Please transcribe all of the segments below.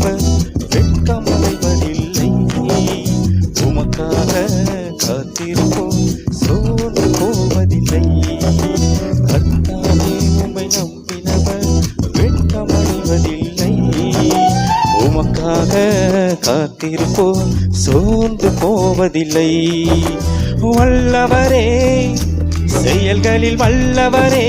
வந்தவர் வெட்கம் அடைவதில்லை உமக்காக காத்திருப்போம் சோர்ந்து போவதில்லை. கர்த்தாவே உமை நம்பினவர் வெட்கம் அடைவதில்லை உமக்காக காத்திருப்போம் சோர்ந்து போவதில்லை. வல்லவரே செயல்களில் வல்லவரே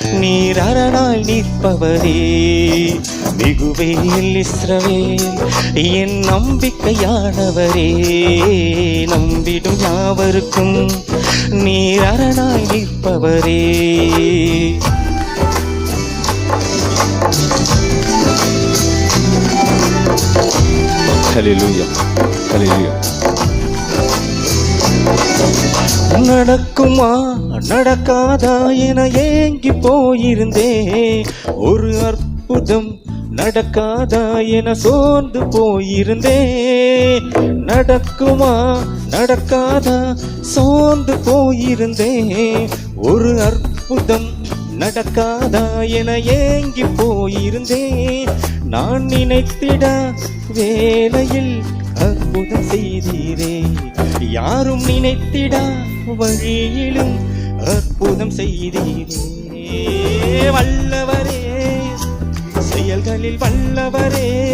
நீர் அரணாய் நிற்பவரே மிகுவேல் இஸ்ரவேல் என் நம்பிக்கையானவரே நம்பிடும் யாவருக்கும் நீர் அரணாய் நிற்பவரே Hallelujah. Hallelujah. நடக்குமா? நடக்காதா என ஏங்கி போயிருந்தேன் ஒரு அற்புதம் நடக்காதா என சோர்ந்து போயிருந்தேன் நடக்குமா? நடக்காதா? சோர்ந்து போயிருந்தேன் ஒரு அற்புதம் நடக்காதா என ஏங்கி போயிருந்தேன் நான் நினைத்திட வேலையில் அற்புதம் செய்தீரே. யாரும் நினைத்திட வழியிலும் அற்புதம் செய்தீரே. வல்லவரே செயல்களில் வல்லவரே.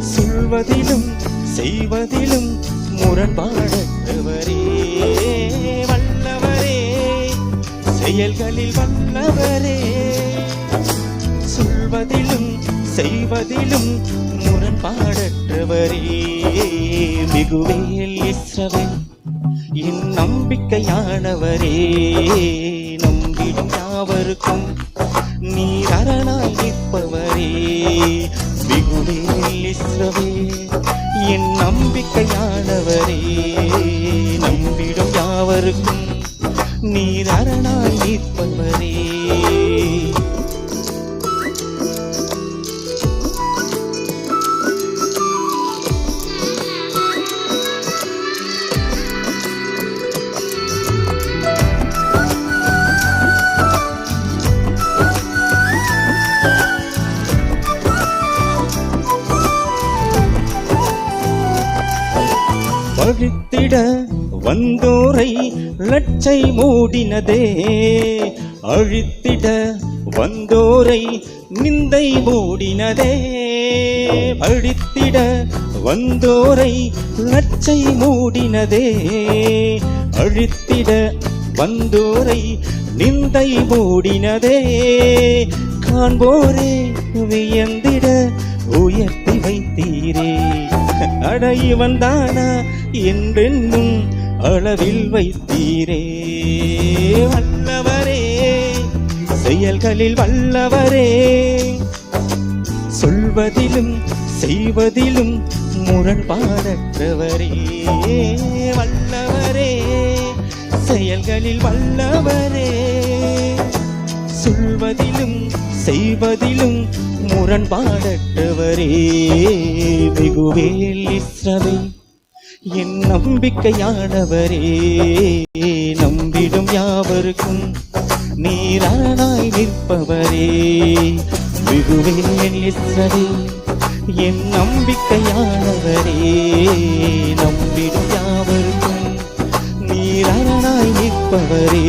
சொல்வதிலும் செய்வதிலும் முரண்பாடற்றவரே. வல்லவரே செயல்களில் வல்லவரே. சொல்வதிலும் செய்வதிலும் முரண்பாடற்றவரே. மிகுவேல் இஸ்ரவேல். என் நம்பிக்கையானவரே நம்பிடும் யாவருக்கும் நீர் அரணாய் நிற்பவரே. மிகுவேல் இஸ்ரவேல் என் நம்பிக்கையானவரே நம்பிடும் யாவருக்கும் நீர் அரணாய் அழித்திட வந்தோரை லட்சை மூடினதே. அழித்திட வந்தோரை நிந்தை மூடினதே. அழித்திட வந்தோரை லட்சை மூடினதே. அழித்திட வந்தோரை நிந்தை மூடினதே. காண்போரே வியந்திட உயர்த்தி வைத்தீரே. அட இவன் தானா என்றென்னும் அளவில் வைத்தீரே. வல்லவரே செயல்களில் வல்லவரே. சொல்வதிலும் செய்வதிலும் முரண்பாடற்றவரே. வல்லவரே செயல்களில் வல்லவரே. சொல்வதிலும் செய்வதிலும் முரண்பாடற்றவரே. மிகுவேல் இஸ்ரவேல். என் நம்பிக்கையானவரே நம்பிடும் யாவருக்கும் நீரானாய் நிற்பவரே. மிகுவேல் இஸ்ரவேல் என் நம்பிக்கையானவரே நம்பிடும் யாவருக்கும் நீரானாய் நிற்பவரே.